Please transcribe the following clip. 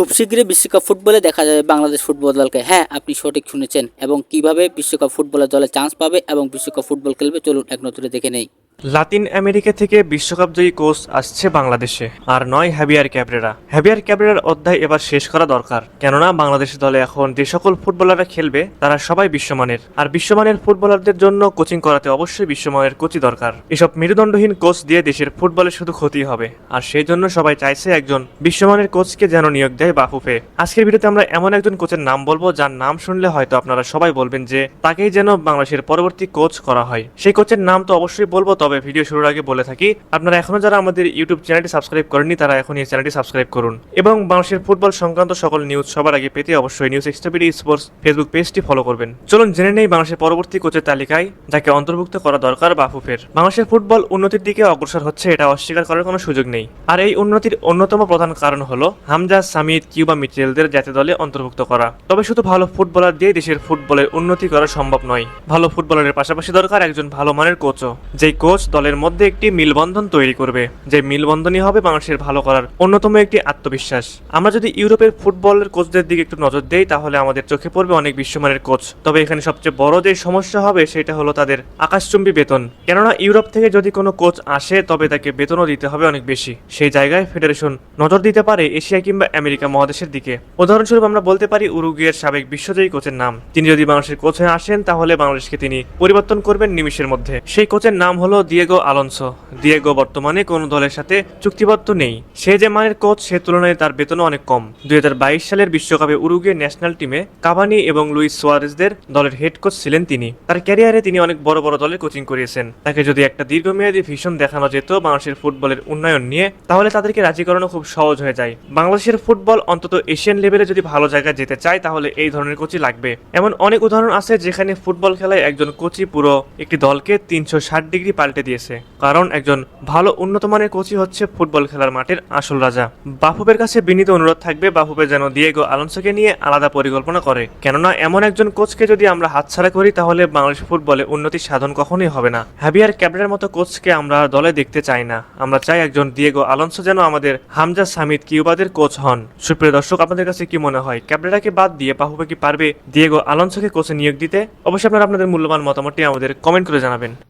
খুব শীঘ্রই বিশ্বকাপ ফুটবলে দেখা যাবে বাংলাদেশ ফুটবল দলকে। হ্যাঁ আপনি সঠিক শুনেছেন। এবং কীভাবে বিশ্বকাপ ফুটবলের দলে চান্স পাবে এবং বিশ্বকাপ ফুটবল খেলবে, চলুন এক নজরে দেখে নেই। লাতিন আমেরিকা থেকে বিশ্বকাপ জয়ী কোচ আসছে বাংলাদেশে। আর নয় হ্যাবিয়ার ক্যাবরেরা। হ্যাবিয়ার ক্যাবরেরার অধ্যায় এবার শেষ করা দরকার। কেননা বাংলাদেশ দলে এখন যে সকল ফুটবলাররা খেলবে, তারা সবাই বিশ্বমানের। আর বিশ্বমানের ফুটবলারদের জন্য কোচিং করাতে অবশ্যই বিশ্বমানের কোচই দরকার। এসব মেরুদণ্ডহীন কোচ দিয়ে দেশের ফুটবলে শুধু ক্ষতি হবে। আর সেই জন্য সবাই চাইছে একজন বিশ্বমানের কোচকে যেন নিয়োগ দেয় বাফুফে। আজকের ভিডিওতে আমরা এমন একজন কোচের নাম বলব, যার নাম শুনলে হয়তো আপনারা সবাই বলবেন যে, তাকেই যেন বাংলাদেশের পরবর্তী কোচ করা হয়। সেই কোচের নাম তো অবশ্যই বলব, তবে ভিডিও শুরুর আগে বলে থাকি, আপনারা এখনও যারা আমাদের ইউটিউব চ্যানেলটি সাবস্ক্রাইব করেননি, তারা এখন এই চ্যানেলটি সাবস্ক্রাইব করুন। এবং বাংলাদেশের ফুটবল সংক্রান্ত সকল নিউজ সবার আগে পেতে অবশ্যই news extra BD sports Facebook পেজটি ফলো করবেন। চলুন জেনে নেই বাংলাদেশের পরবর্তী কোচের তালিকায় যাকে অন্তর্ভুক্ত করা দরকার বাফুফের। বাংলাদেশের ফুটবল উন্নতির দিকে অগ্রসর হচ্ছে, এটা অস্বীকার করার কোনো সুযোগ নেই। আর এই উন্নতির অন্যতম প্রধান কারণ হলো হামজা, সামিদ, কিউবা মিচেলদের জাতীয় দলে অন্তর্ভুক্ত করা। তবে শুধু ভালো ফুটবলার দিয়ে দেশের ফুটবলের উন্নতি করা সম্ভব নয়। ভালো ফুটবলারের পাশাপাশি দরকার একজন ভালো মানের কোচও যেই কোচ দলের মধ্যে একটি মিলবন্ধন তৈরি করবে, যে মিলবন্ধনই হবে বাংলাদেশের ভালো করার অন্যতম একটি আত্মবিশ্বাস। আমরা যদি ইউরোপের ফুটবলের কোচদের দিকে একটু নজর দেই, তাহলে আমাদের চোখে পড়বে অনেক বিশ্বমানের কোচ। তবে এখানে সবচেয়ে বড় যে সমস্যা হবে, সেটা হলো তাদের আকাশচুম্বী বেতন। কেননা ইউরোপ থেকে যদি কোনো কোচ আসে, তবে তাকে বেতনও দিতে হবে অনেক বেশি। সেই জায়গায় ফেডারেশন নজর দিতে পারে এশিয়া কিংবা আমেরিকা মহাদেশের দিকে। উদাহরণস্বরূপ আমরা বলতে পারি, উরুগুয়ের সাবেক বিশ্বজয়ী কোচের নাম। তিনি যদি বাংলাদেশের কোচ হয়ে আসেন, তাহলে বাংলাদেশকে তিনি পরিবর্তন করবেন নিমিষের মধ্যে। সেই কোচের নাম হলো দিয়েগো আলোনসো দিয়েগো বর্তমানে কোনো দলের সাথে চুক্তিবদ্ধ নেই। সে যে মানের কোচ, সে তুলনায় তার বেতনও অনেক কম। দুই হাজার বাইশ সালের বিশ্বকাপে উরুগুয়ে ন্যাশনাল টিমে কাবানি এবং লুইস সোয়ারেজদের দলের হেড কোচ ছিলেন তিনি। তার ক্যারিয়ারে তিনি অনেক বড় বড় দলে কোচিং করিয়েছেন। তাকে যদি একটা দীর্ঘমেয়াদী ভিশন দেখানো যেত বাংলাদেশের ফুটবলের উন্নয়ন নিয়ে, তাহলে তাদেরকে রাজি করানো খুব সহজ হয়ে যায়। বাংলাদেশের ফুটবল অন্তত এশিয়ান লেভেলে যদি ভালো জায়গায় যেতে চায়, তাহলে এই ধরনের কোচই লাগবে। এমন অনেক উদাহরণ আছে যেখানে ফুটবল খেলায় একজন কোচই পুরো একটি দলকে তিনশো ষাট ডিগ্রি পাল্টে দিয়েছে। কারণ একজন ভালো উন্নত মানের কোচই হচ্ছে ফুটবল খেলার মাঠের আসল রাজা। বাফুপের কাছে বিনীত অনুরোধ থাকবে বাফুপে যেন দিয়েগো আলোনসোকে নিয়ে আলাদা পরিকল্পনা করে। কেননা, এমন একজন কোচকে যদি আমরা হাতছাড়া করি, তাহলে বাংলাদেশ ফুটবলে উন্নতি সাধন কখনোই হবে না। হ্যাভিয়ার ক্যাবরের মতো কোচকে আমরা দলে দেখতে চাই না। আমরা চাই একজন দিয়েগো আলোনসো যেন আমাদের হামজা সামিদ কিউবাদের কোচ হন। সুপ্রিয় দর্শক, আপনাদের কাছে কি মনে হয়? ক্যাবরেরাকে বাদ দিয়ে বাহুপে কি পারবে দিয়েগো আলোনসোকে কোচে নিয়োগ দিতে? অবশ্যই আপনারা আপনাদের মূল্যবান মতামতটি আমাদের কমেন্ট করে জানাবেন।